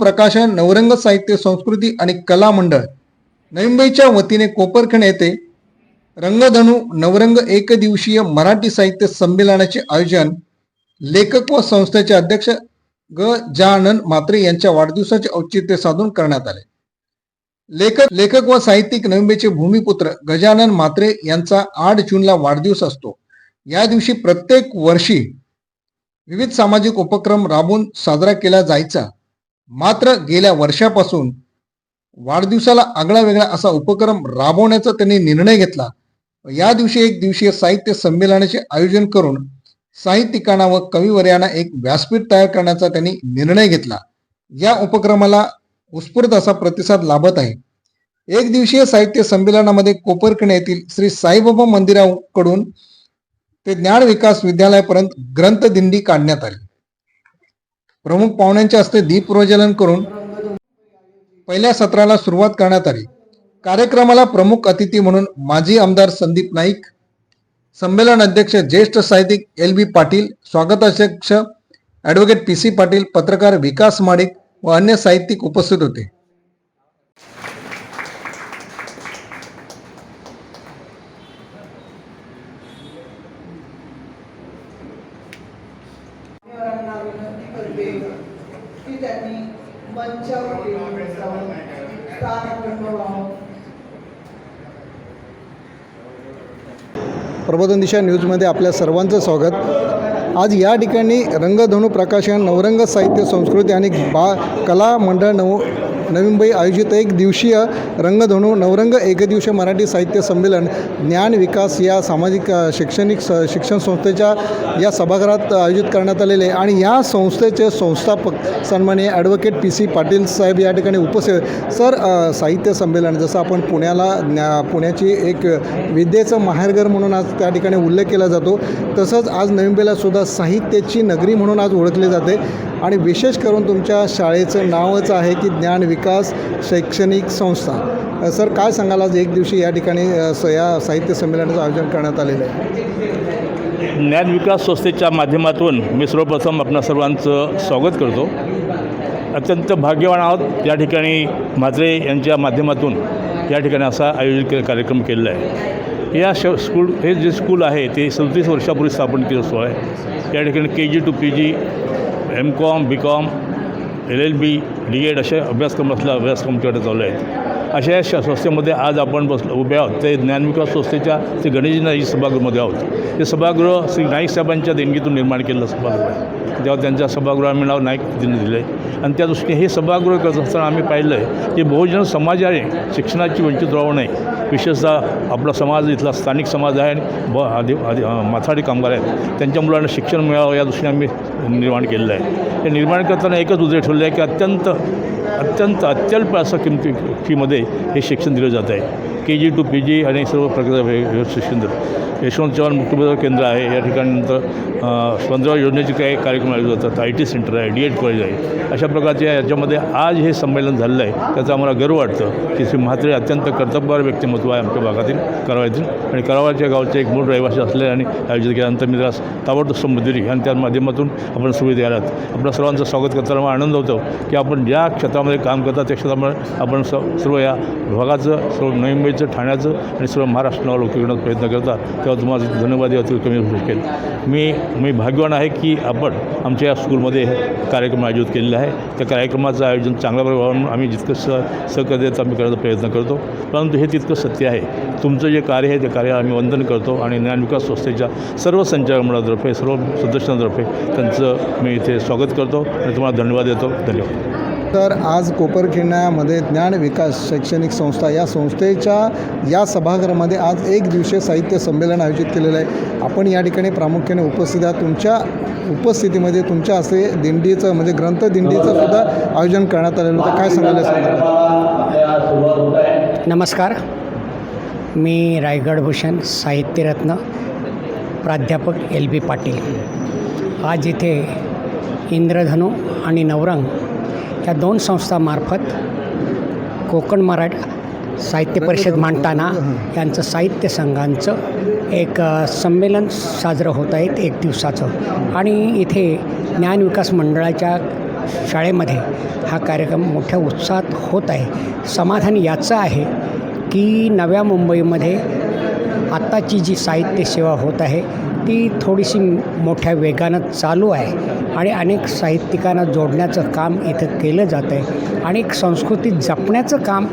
प्रकाशन नवरंग साहित्य संस्कृती आणि कला मंडळ. नवी मुंबईच्या वतीने कोपरखण येथे रंगधनु नवरंग एक दिवसीय मराठी साहित्य संमेलनाचे आयोजन लेखक व संस्थेचे अध्यक्ष ग. जानन म्हात्रे यांच्या वाढदिवसाचे औचित्य साधून करण्यात आले. लेखक लेखक व साहित्यिक नवी मुंबईचे भूमिपुत्र गजानन म्हात्रे यांचा आठ जूनला वाढदिवस असतो. या दिवशी प्रत्येक वर्षी विविध सामाजिक उपक्रम राबवून साजरा केला जायचा. मात्र गेल्या वर्षापासून वाढदिवसाला आगळा वेगळा असा उपक्रम राबवण्याचा त्यांनी निर्णय घेतला. या दिवशी एक दिवसीय साहित्य संमेलनाचे आयोजन करून साहित्यिकांना व कविवर्यांना एक व्यासपीठ तयार करण्याचा त्यांनी निर्णय घेतला. या उपक्रमाला उत्स्फूर्त असा प्रतिसाद लाभत आहे. एक दिवसीय साहित्य संमेलनामध्ये कोपरकणे येथील श्री साईबाबा मंदिराकडून ते ज्ञान विकास विद्यालयापर्यंत ग्रंथदिंडी काढण्यात आली. प्रमुख पाहुण्यांच्या हस्ते दीप प्रज्वलन करून पहिल्या सत्राला सुरुवात करण्यात आली. कार्यक्रमाला प्रमुख अतिथी म्हणून माजी आमदार संदीप नाईक संमेलन अध्यक्ष ज्येष्ठ साहित्यिक एल बी पाटील स्वागताध्यक्ष ॲडव्होकेट पी सी पाटील पत्रकार विकास माडिक व अन्य साहित्यिक उपस्थित होते मान्यवरांना विनंती करते की त्यांनी मंचावर येऊन स्थान प्रबोधन दिशा न्यूजमध्ये आपल्या सर्वांचं स्वागत. आज या ठिकाणी रंगधनु प्रकाशन नवरंग साहित्य संस्कृती आणि बा कला मंडळ नव नवी मुंबई आयोजित एक दिवसीय रंगधनु नवरंग एकदिवसीय मराठी साहित्य संमेलन ज्ञान विकास या सामाजिक शैक्षणिक स शिक्षण संस्थेच्या या सभागृहात आयोजित करण्यात आलेले आणि या संस्थेचे संस्थापक सन्माननीय ॲडव्होकेट पी सी पाटील साहेब या ठिकाणी उपस्थित सर साहित्य संमेलन जसं आपण पुण्याला ज्ञा पुण्याची एक विद्येचं माहेरघर म्हणून आज त्या ठिकाणी उल्लेख केला जातो तसंच आज नवी मुंबईला सुद्धा साहित्याची नगरी म्हणून आज ओळखली जाते. आणि विशेष करून तुमच्या शाळेचं नावच आहे की ज्ञान विकास शैक्षणिक संस्था. सर काय सांगाल आज एक दिवशी या ठिकाणी स या साहित्य संमेलनाचं आयोजन करण्यात आलेलं आहे? ज्ञान विकास संस्थेच्या माध्यमातून मी सर्वप्रथम आपणा सर्वांचं स्वागत करतो. अत्यंत भाग्यवान आहोत या ठिकाणी म्हात्रे यांच्या माध्यमातून या ठिकाणी असा आयोजित के कार्यक्रम केलेला आहे. या श स्कूल हे जे स्कूल आहे ते सदतीस वर्षापूर्वी स्थापन केलं असतो आहे या ठिकाणी K G to P G M com B com L L B D Ed असे अभ्यासक्रम असलेला अभ्यासक्रम तिकडे चालू आहेत. अशा या संस्थेमध्ये आज आपण बसलो उभे आहोत. ते ज्ञानविकास संस्थेच्या ते गणेशजी नाईक सभागृहामध्ये आहोत. ते सभागृह श्री नाईक साहेबांच्या देणगीतून निर्माण केलेलं सभागृह आहे. तेव्हा त्यांच्या सभागृह आम्ही नाव नाईक दिनं दिलं आहे आणि त्या दृष्टीने हे सभागृह करत असताना आम्ही पाहिलं आहे की बहुजन समाजाने शिक्षणाची वंचित राहू नये विशेषतः आपला समाज इथला स्थानिक समाज आहे आणि ब आदि आदि माथाडी कामगार आहेत. त्यांच्या मुलांना शिक्षण मिळावं या दृष्टीने आम्ही निर्माण केलेलं आहे. हे निर्माण करताना एकच उद्देश ठेवलं आहे की अत्यंत अत्यंत अत्यल्प असं किमती फीमध्ये हे शिक्षण दिलं जात आहे. के जी टू पी जी आणि सर्व प्रकारचं शिक्षण यशवंत चव्हाण मुक्तबाजार केंद्र आहे. या ठिकाणी नंतर पंधरा योजनेचे काही कार्यक्रम आयोजित होतात. आय टी सेंटर आहे डी एड कॉलेज आहे. अशा प्रकारच्या याच्यामध्ये आज हे संमेलन झालेलं आहे. त्याचा आम्हाला गर्व वाटतं की श्री म्हात्रे अत्यंत कर्तबगार व्यक्तिमत्व आहे आमच्या भागातील करावायतील. आणि करावाच्या गावचे एक मूळ रहिवासी असले आणि आयोजित केल्यानंतर मी त्यास ताबडतोब संबोधिली आणि त्या माध्यमातून आपण सुविधा आलात. आपल्या सर्वांचं स्वागत करताना आनंद होतो की आपण ज्या क्षेत्रामध्ये काम करतात त्या क्षेत्रामध्ये आपण स सर्व या विभागाचं सर्व नवी मुंबईचं ठाण्याचं आणि सर्व महाराष्ट्राला लोक प्रयत्न करतात तेव्हा तुम्हाला धन्यवाद अति कमी होऊ शकेल मी मी भाग्यवान आहे की आपण आमच्या या स्कूलमध्ये कार्यक्रम आयोजित केलेला आहे. त्या कार्यक्रमाचं आयोजन चांगल्या प्रकारे म्हणून आम्ही जितकं स सहकार्याचा आम्ही करायचा प्रयत्न करतो. परंतु हे तितकं सत्य आहे. तुमचं जे कार्य आहे ते कार्याला आम्ही वंदन करतो आणि ज्ञानविकास संस्थेच्या सर्व संचालक मंडळातर्फे सर्व सदस्यांतर्फे त्यांचं मी इथे स्वागत करतो आणि तुम्हाला धन्यवाद देतो. धन्यवाद. तर आज कोपरखिंडामध्ये ज्ञान विकास शैक्षणिक संस्था या संस्थेच्या या सभागृहामध्ये आज एक दिवसीय साहित्य संमेलन आयोजित केलेलं आहे. आपण या ठिकाणी प्रामुख्याने उपस्थित आहात. तुमच्या उपस्थितीमध्ये तुमच्या असे दिंडीचं म्हणजे ग्रंथ दिंडीचं सुद्धा आयोजन करण्यात आलेलं होतं. काय सांगायला नमस्कार. मी रायगडभूषण साहित्यरत्न प्राध्यापक एल बी पाटील. आज इथे इंद्रधनु आणि नवरंग या दोन संस्थामार्फत कोकण मराठी साहित्य परिषद मांडताना यांचं साहित्य संघांचं एक संमेलन साजरं होत आहे एक दिवसाचं. आणि इथे ज्ञानविकास मंडळाच्या शाळेमध्ये हा कार्यक्रम मोठ्या उत्साहात होत आहे. समाधान याचं आहे की नव्या मुंबईमध्ये आत्ताची जी साहित्य सेवा होत आहे ती थोडीशी मोठ्या वेगानं चालू आहे आणि अनेक साहित्यिकांना जोडण्याचं काम इथं केलं जातं आहे अनेक संस्कृती जपण्याचं काम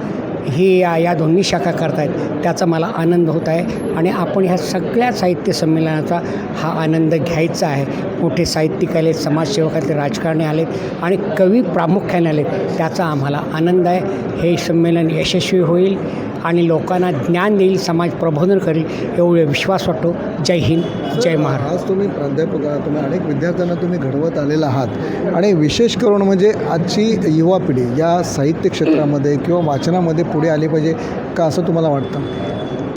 ही या या दोन्ही शाखा करत आहेत त्याचा मला आनंद होत आहे आणि आपण ह्या सगळ्या साहित्य संमेलनाचा हा आनंद घ्यायचा आहे. मोठे साहित्यिक आलेत समाजसेवक आले राजकारणी आलेत आणि कवी प्रामुख्याने आलेत त्याचा आम्हाला आनंद आहे. हे संमेलन यशस्वी होईल आणि लोकांना ज्ञान देईल समाज प्रबोधन करेल एवढे विश्वास वाटतो. जय हिंद जय महाराज आज तुम्ही प्राध्यापक तुम्ही अनेक विद्यार्थ्यांना तुम्ही घडवत आलेला आहात. आणि विशेष करून म्हणजे आजची युवा पिढी या साहित्य क्षेत्रामध्ये किंवा वाचनामध्ये पुढे आली पाहिजे का असं तुम्हाला वाटतं?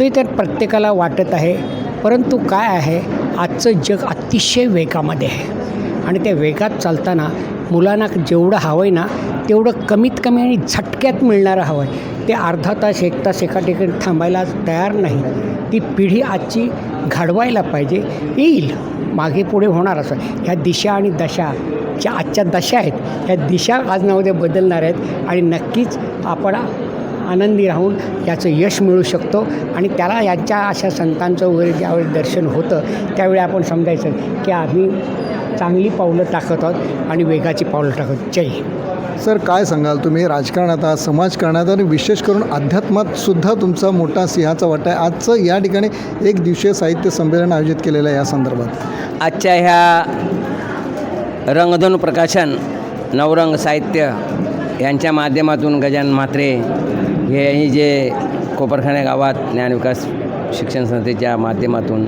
ते तर प्रत्येकाला वाटत आहे. परंतु काय आहे आजचं जग अतिशय वेगामध्ये आहे. आणि त्या वेगात चालताना मुलांना जेवढं हवं आहे ना तेवढं कमीत कमी आणि झटक्यात मिळणारं हवं आहे ते अर्धा तास एक तास एका ठिकाणी थांबायला तयार नाही. ती पिढी आजची घडवायला पाहिजे. येईल. मागे पुढे होणार असं. ह्या दिशा आणि दशा ज्या आजच्या दशा आहेत ह्या दिशा आज ना बदलणार आहेत. आणि नक्कीच आपण आनंदी राहून याचं यश मिळू शकतो. आणि त्याला यांच्या अशा संतांचं वगैरे ज्यावेळी दर्शन होतं त्यावेळी आपण समजायचं की आम्ही चांगली पावलं टाकत आहोत आणि वेगाची पावलं टाकत आहोत. जय सर काय सांगाल तुम्ही? राजकारणात आहात समाजकारणात आणि विशेष करून अध्यात्मात सुद्धा तुमचा मोठा सिंहाचा वाटा आहे. आजचं या ठिकाणी एक दिवसीय साहित्य संमेलन आयोजित केलेलं आहे या संदर्भात. आजच्या ह्या रंगधनु प्रकाशन नवरंग साहित्य यांच्या माध्यमातून गजानन म्हात्रे हे जे कोपरखाने गावात ज्ञानविकास शिक्षण संस्थेच्या माध्यमातून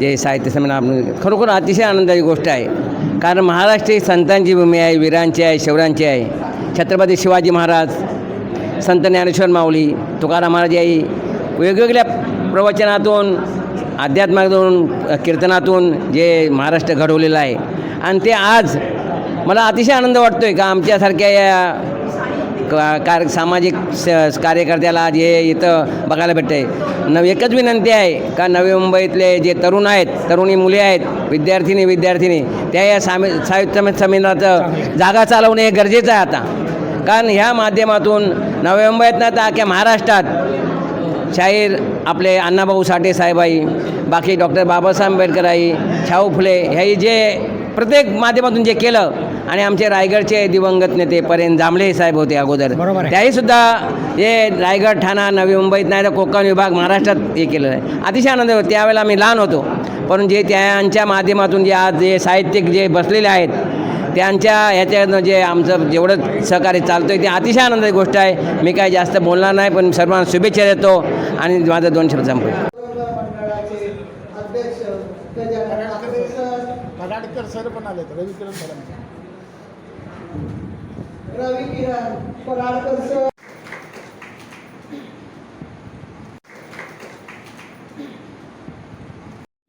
जे साहित्य संमेलन आपण खरोखर अतिशय आनंदाची गोष्ट आहे. कारण महाराष्ट्र ही संतांची भूमी आहे वीरांची आहे शौरांची आहे. छत्रपती शिवाजी महाराज संत ज्ञानेश्वर माऊली तुकाराम महाराज याही वेगवेगळ्या प्रवचनातून अध्यात्मातून कीर्तनातून जे महाराष्ट्र घडवलेलं आहे. आणि ते आज मला अतिशय आनंद वाटतो आहे का आमच्यासारख्या या कार सामाजिक स कार्यकर्त्याला जे इथं बघायला भेटतं आहे नव एकच विनंती आहे का नवी मुंबईतले जे तरुण आहेत तरुणी मुले आहेत विद्यार्थिनी विद्यार्थिनी त्या या सामी साहित्य संमेलनाचं जागा चालवणे हे गरजेचं आहे आता. कारण ह्या माध्यमातून नवी मुंबईतनं तर अख्या महाराष्ट्रात शाहीर आपले अण्णाभाऊ साठे साहेबाई बाकी डॉक्टर बाबासाहेब आंबेडकर आई शाहू फुले ह्याही जे प्रत्येक माध्यमातून जे केलं आणि आमचे रायगडचे दिवंगत नेते परेन जांभळे साहेब होते अगोदर. त्याही सुद्धा हे रायगड ठाणा नवी मुंबईत नाही तर कोकण विभाग महाराष्ट्रात हे केलं आहे. अतिशय आनंद होतो. त्यावेळेला आम्ही लहान होतो. पण जे त्यांच्या माध्यमातून जे आज जे साहित्यिक जे बसलेले आहेत त्यांच्या ह्याच्यानं जे आमचं जेवढं सहकार्य चालतं आहे ते अतिशय आनंदाची गोष्ट आहे. मी काय जास्त बोलणार नाही पण सर्वांना शुभेच्छा देतो आणि माझं दोन शब्द ठाकरे सर पण सरांचे. रवी किरण पराडकर सर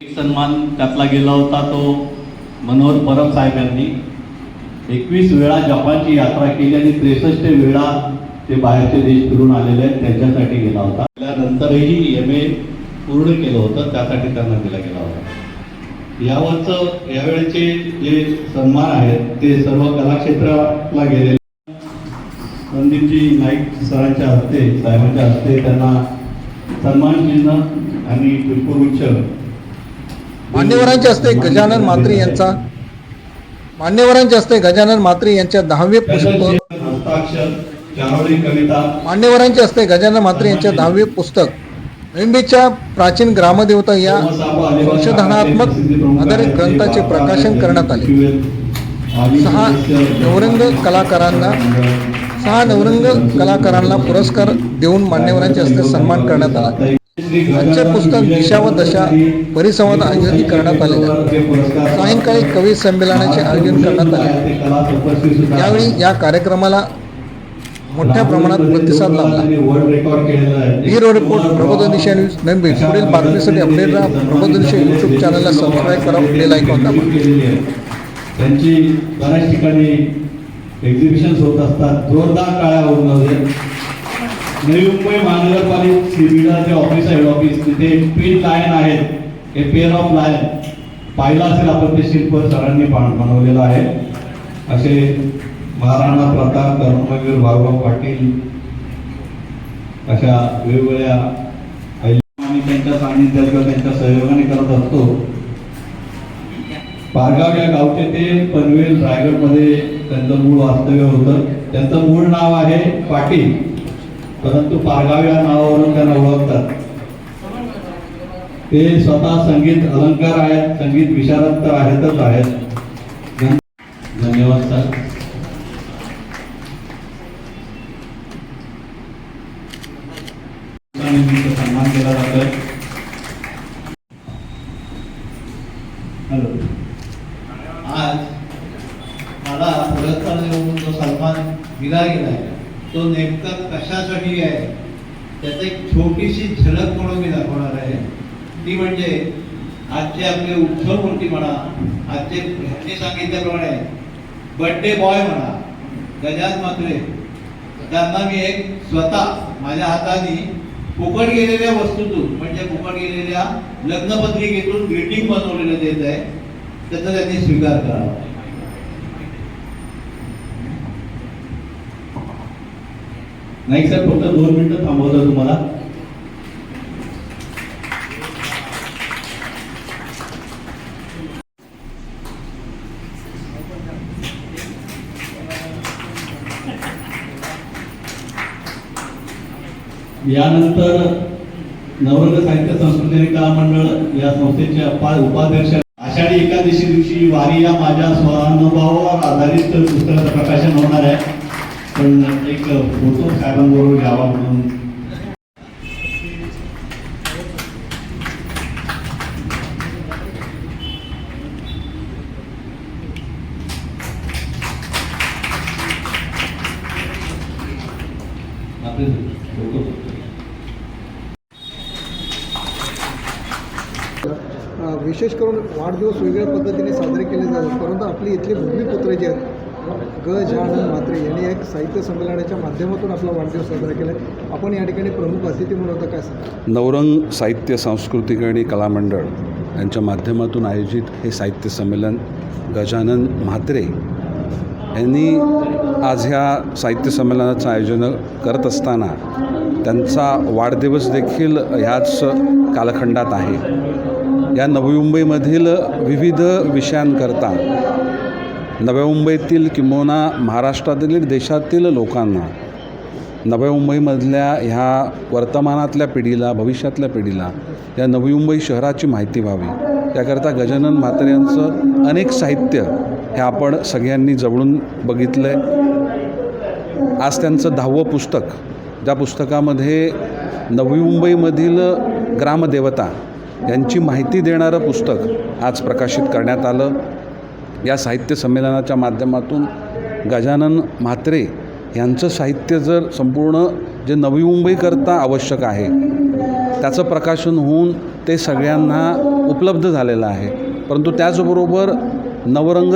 एक सन्मान त्यातला गेला होता तो मनोहर परब साहेब यांनी. एकवीस वेळा जपानची यात्रा केली आणि त्रेसष्ट वेळा ते बाहेरचे देश फिरून आलेले आहेत त्यांच्यासाठी गेला होता. त्यानंतरही एम ए पूर्ण केलं होतं त्यासाठी त्यांना दिला गेला होता. यावरचं यावेळेचे जे सन्मान आहेत ते सर्व कलाक्षेत्राला गेलेले संदीपजी नाईक सरांच्या हस्ते साहेबांच्या हस्ते त्यांना सन्मान चिन्ह आणि पुष्पगुच्छ मान्यवरांच्या हस्ते गजानन म्हात्रे यांचा मान्यवरांच्या हस्ते गजानन म्हात्रे यांच्या दहावे कविता मान्यवरांच्या हस्ते गजानन म्हात्रे यांच्या दहावे पुस्तक. नोव्हेंबरच्या प्राचीन ग्रामदेवता या संशोधनात्मक आधारित ग्रंथाचे प्रकाशन करण्यात आले. सहा नवरंग कलाकारांना सहा नवरंग कलाकारांना पुरस्कार देऊन मान्यवरांच्या हस्ते सन्मान करण्यात आला. आजचे पुस्तक दिशा व दशा परिसंवाद आयोजित करण्यात आले. सायंकाळी कवी संमेलनाचे आयोजन करण्यात आले. यावेळी या कार्यक्रमाला मोठ्या प्रमाणात प्रतिसाद लाभला. ब्युरो रिपोर्ट प्रबोधन दिशा न्यूज मुंबई पुढील बातमीसाठी अपडेट राहा. प्रबोधन दिशा यूट्यूब चॅनलला सबस्क्राईब करा. बेल आयकॉन दाबा. त्यांची बऱ्याच ठिकाणी एक्झिबिशन्स होत असतात. जोरदार काळ्या होऊन नवी मुंबई महानगरपालिका बिल्डरचे ऑफिस आहे हेड ऑफिस तिथे पिन लायन आहेत. हे पेअर ऑफ लायन पाहिला असेल आपण ते शिल्प सरांनी बनवलेलं आहे. असे महाराणा प्रताप कर्मवीर भाऊराव पाटील अशा वेगवेगळ्या आम्ही त्यांच्या सान्निध्यात किंवा त्यांच्या सहयोगाने करत असतो. पारगाव या गावचे ते पनवेल रायगडमध्ये त्यांचं मूळ वास्तव्य होतं. त्यांचं मूळ नाव आहे पाटील. परंतु पारगाव या नावावरून त्यांना ओळखतात. ते स्वतः संगीत अलंकार आहेत संगीत विशारद तर आहेतच आहेत. धन्यवाद सर निमित्त सन्मान केला जातोय हॅलो आज मला पुरस्कार देऊन जो सन्मान दिला गेला आहे तो नेमका कशासाठी आहे? त्याचं एक छोटीशी झलक म्हणून मी दाखवणार आहे. ती म्हणजे आजचे आपले उत्सवमूर्ती म्हणा आजचे ह्यांनी सांगितल्याप्रमाणे बड्डे बॉय म्हणा गजान मात्रे त्यांना मी एक स्वतः माझ्या हाताने फुकट गेलेल्या वस्तूतून म्हणजे फुकट गेलेल्या लग्नपत्रिकेतून ग्रीटिंग बनवलेलं देत आहे. त्याचा त्यांनी स्वीकार करावा. नाही सर फक्त दोन मिनिटं थांबवतो तुम्हाला. यानंतर नवरंग साहित्य संस्कृती कला मंडळ या संस्थेचे उपाध्यक्ष आषाढी एकादशी दिवशी वारी या माझ्या स्वानुभवावर आधारित पुस्तकाचं प्रकाशन होणार आहे. पण एक फोटो साहेबांबरोबर घ्यावा म्हणून. विशेष करून वाढदिवस वेगळ्या पद्धतीने साजरे केले जातात परंतु आपली इथली भूमिपुत्र जे आहेत ग जानन म्हात्रे यांनी एक साहित्य संमेलनाच्या माध्यमातून आपला वाढदिवस साजरा केला. आपण या ठिकाणी प्रमुख अतिथी म्हणून होता काय सांगा? नवरंग साहित्य सांस्कृतिक आणि कला मंडळ यांच्या माध्यमातून आयोजित हे साहित्य संमेलन गजानन म्हात्रे यांनी आज ह्या साहित्य संमेलनाचं आयोजन करत असताना त्यांचा वाढदिवस देखील ह्याच कालखंडात आहे. या नवी मुंबईमधील विविध विषयांकरता नव्या मुंबईतील किंबहुना महाराष्ट्रातील देशातील लोकांना नव्या मुंबईमधल्या ह्या वर्तमानातल्या पिढीला भविष्यातल्या पिढीला या नवी मुंबई शहराची माहिती व्हावी. त्याकरता गजानन म्हात्रे यांचं अनेक साहित्य हे आपण सगळ्यांनी जवळून बघितलं आहे आज त्यांचं दहावं पुस्तक ज्या पुस्तकामध्ये नवी मुंबईमधील ग्रामदेवता यांची माहिती देणारं पुस्तक आज प्रकाशित करण्यात आलं. या साहित्य संमेलनाच्या माध्यमातून गजानन म्हात्रे यांचं साहित्य जर संपूर्ण जे नवी मुंबईकरता आवश्यक आहे त्याचं प्रकाशन होऊन ते सगळ्यांना उपलब्ध झालेलं आहे. परंतु त्याचबरोबर नवरंग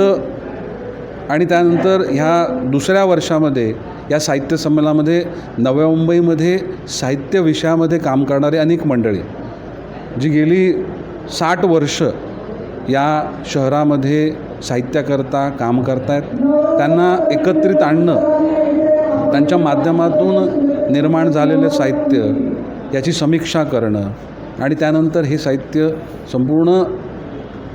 आणि त्यानंतर ह्या दुसऱ्या वर्षामध्ये या साहित्य संमेलनामध्ये नव्या मुंबईमध्ये साहित्य विषयामध्ये काम करणारी अनेक मंडळी जी गेली साठ वर्ष या शहरामध्ये साहित्याकरता काम करतायत. त्यांना एकत्रित आणणं त्यांच्या माध्यमातून निर्माण झालेलं साहित्य याची समीक्षा करणं आणि त्यानंतर हे साहित्य संपूर्ण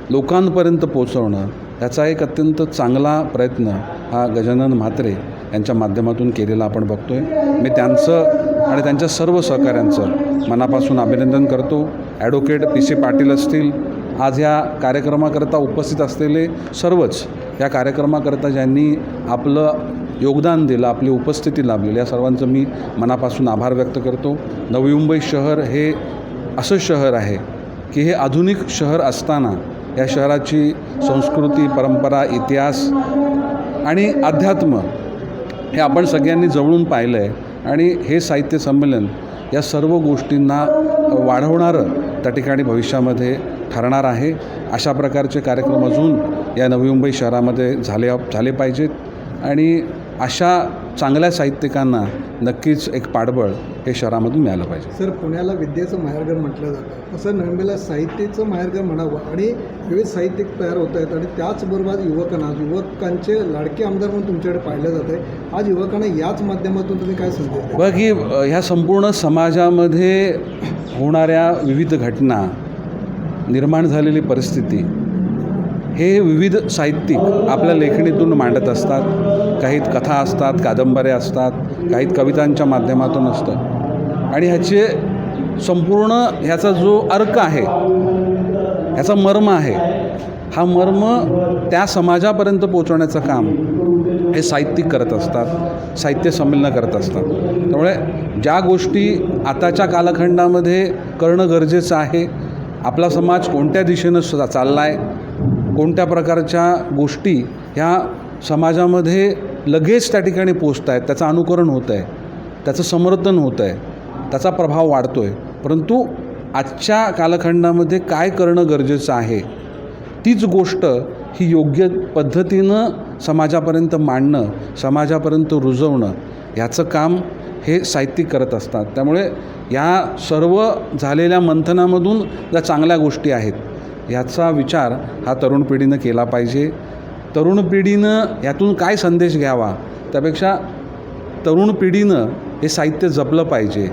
लोकांपर्यंत पोचवणं याचा एक अत्यंत चांगला प्रयत्न हा गजानन म्हात्रे यांच्या माध्यमातून केलेला आपण बघतो आहे मी त्यांचं आणि त्यांच्या सर्व सहकाऱ्यांचं मनापासून अभिनंदन करतो. ॲडव्होकेट पी सी पाटील असतील आज ह्या कार्यक्रमाकरता उपस्थित असलेले सर्वच या कार्यक्रमाकरता ज्यांनी आपलं योगदान दिलं आपली उपस्थिती लाभलेली या सर्वांचं मी मनापासून आभार व्यक्त करतो. नवी मुंबई शहर हे असं शहर आहे की हे आधुनिक शहर असताना या शहराची संस्कृती परंपरा इतिहास आणि अध्यात्म हे आपण सगळ्यांनी जवळून पाहिलं आहे आणि हे साहित्य संमेलन या सर्व गोष्टींना वाढवणारं त्या ठिकाणी भविष्यामध्ये ठरणार आहे. अशा प्रकारचे कार्यक्रम अजून या नवी मुंबई शहरामध्ये झाले झाले पाहिजेत. आणि अशा चांगल्या साहित्यिकांना नक्कीच एक पाठबळ हे शहरामधून मिळालं पाहिजे. सर पुण्याला विद्येचं माहेरघर म्हटलं जातं. तसं नव्याला साहित्याचं माहेरघर म्हणावं आणि विविध साहित्यिक तयार होत आहेत आणि त्याचबरोबर युवकांना युवकांचे लाडके आमदार म्हणून तुमच्याकडे पाहिलं जात आहे. आज युवकांना याच माध्यमातून तुम्ही काय द्याल? बघ की ह्या संपूर्ण समाजामध्ये होणाऱ्या विविध घटना निर्माण झालेली परिस्थिती हे विविध साहित्यिक आपल्या लेखणीतून मांडत असतात. काही कथा असतात कादंबऱ्या असतात काही कवितांच्या माध्यमातून असतं आणि ह्याचे संपूर्ण ह्याचा जो अर्क आहे ह्याचा मर्म आहे हा मर्म त्या समाजापर्यंत पोचवण्याचं काम हे साहित्यिक करत असतात साहित्य संमेलनं करत असतात. त्यामुळे ज्या गोष्टी आताच्या कालखंडामध्ये करणं गरजेचं आहे आपला समाज कोणत्या दिशेनं चालला आहे कोणत्या प्रकारच्या गोष्टी ह्या समाजामध्ये लगेच त्या ठिकाणी पोचत आहेत त्याचं अनुकरण होतं आहे त्याचं समर्थन होतं आहे त्याचा प्रभाव वाढतो आहे परंतु आजच्या कालखंडामध्ये काय करणं गरजेचं आहे? तीच गोष्ट ही योग्य पद्धतीनं समाजापर्यंत मांडणं समाजापर्यंत रुजवणं ह्याचं काम हे साहित्यिक करत असतात. त्यामुळे या सर्व झालेल्या मंथनामधून ज्या चांगल्या गोष्टी आहेत ह्याचा विचार हा तरुण पिढीनं केला पाहिजे. तरुण पिढीनं ह्यातून काय संदेश घ्यावा? त्यापेक्षा तरुण पिढीनं हे साहित्य जपलं पाहिजे.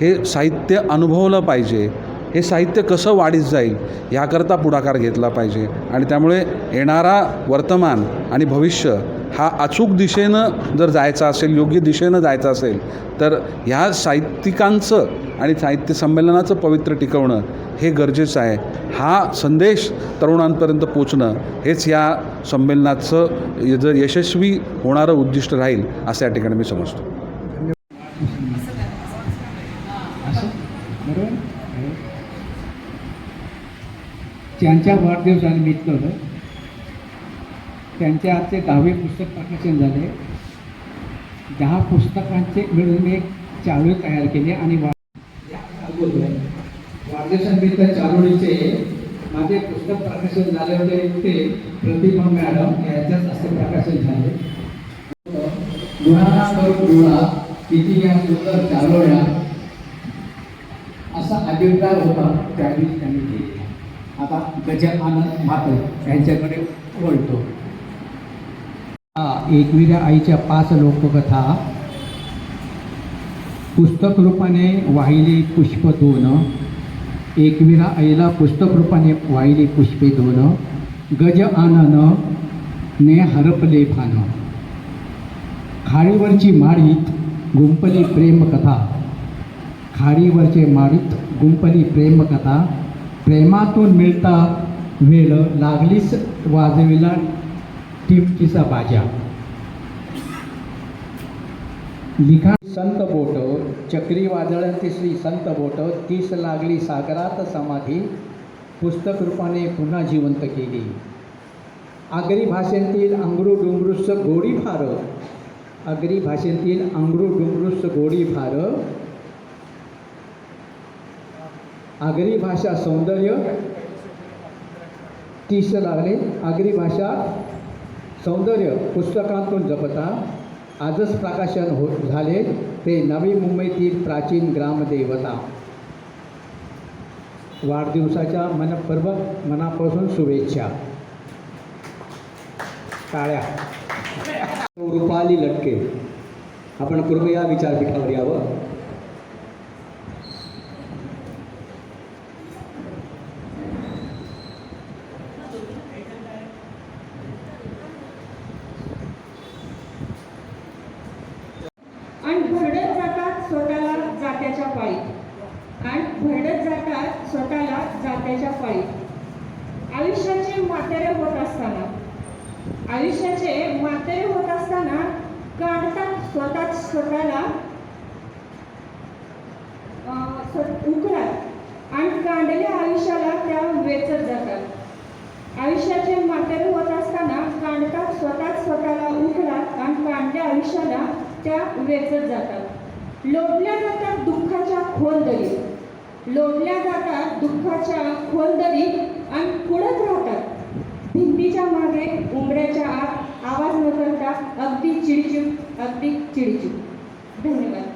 हे साहित्य अनुभवलं पाहिजे. हे साहित्य कसं वाढीस जाईल याकरता पुढाकार घेतला पाहिजे. आणि त्यामुळे येणारा वर्तमान आणि भविष्य हा अचूक दिशेनं जर जायचा असेल योग्य दिशेनं जायचं असेल तर ह्या साहित्यिकांचं आणि साहित्य संमेलनाचं पवित्र टिकवणं हे गरजेचं आहे. हा संदेश तरुणांपर्यंत पोचणं हेच या संमेलनाचं जर यशस्वी होणारं उद्दिष्ट राहील असं या ठिकाणी मी समजतो. बरोबर त्यांच्या वाढदिवसानिमित्त त्यांचे आजचे दहावे पुस्तक प्रकाशन झाले. दहा पुस्तकांचे मिळून एक चारोळी तयार केली आणि वा बोलतोय मार्गदर्शन मित्र चारोळीचे माझे पुस्तक प्रकाशन झाले होते. ते प्रतिभा मॅडम यांच्याच हस्ते प्रकाशन झाले. गुणाला करून गुणा किती या सुंदर चारोळ्या असा अभिप्राय होता त्यावेळी त्यांनी केली आता गजर मात्र यांच्याकडे वळतो. एकविरा आईच्या पाच लोककथा पुस्तक रूपाने वाहिली पुष्प दोन. एकविरा आईला पुस्तक रूपाने वाहिली पुष्पे दोन. गज आनन ने हरपले भान. खाडीवरची माळीत गुंपली प्रेमकथा. खाडीवरचे माळीत गुंपली प्रेमकथा. प्रेमातून मिळता वेळ लागलीच वाजविला टिपकीचा बाजा. लिखा संत बोट चक्रीवादळ तिसरी संत बोट तीस लागली सागरात समाधी पुस्तक रूपाने पुन्हा जिवंत केली. आगरी भाषेतील अंगरू डुंगरुस गोडी फार आगरी भाषेतील अंगरू डुंगरुस गोडी फार आगरी भाषा सौंदर्य. तीस लागले आगरी भाषा सौंदर्य. पुस्तकांतून जपता. आजच प्रकाशन हो झाले. ते नवी मुंबईतील प्राचीन ग्रामदेवता. वाढदिवसाच्या मनपूर्वक मनापासून शुभेच्छा. टाळ्या. रुपाली लटके. आपण कृपया विचारपीठावर यावं आणि भरडत जातात स्वतःला जात्याच्या पायी आणि भरडत जातात स्वतःला जात्याच्या पायी आयुष्याचे म्हातारे होत असताना आयुष्याचे म्हातारे होत असताना काढतात स्वतःच स्वतःला स्व- उकळात आणि कांडल्या आयुष्याला त्या वेचत जातात. आयुष्याचे म्हातारे होत असताना कांडतात स्वतःच स्वतःला उकळात आणि कांडल्या आयुष्याला त्या वेचत जातात. लोटल्या जातात दुःखाच्या खोलदरीत लोटल्या जातात दुःखाच्या खोलदरीत आणि पुढत राहतात. भिंतीच्या मागे उंबऱ्याच्या आत आवाज न करता अगदी चिडचिड अगदी चिडचिड. धन्यवाद.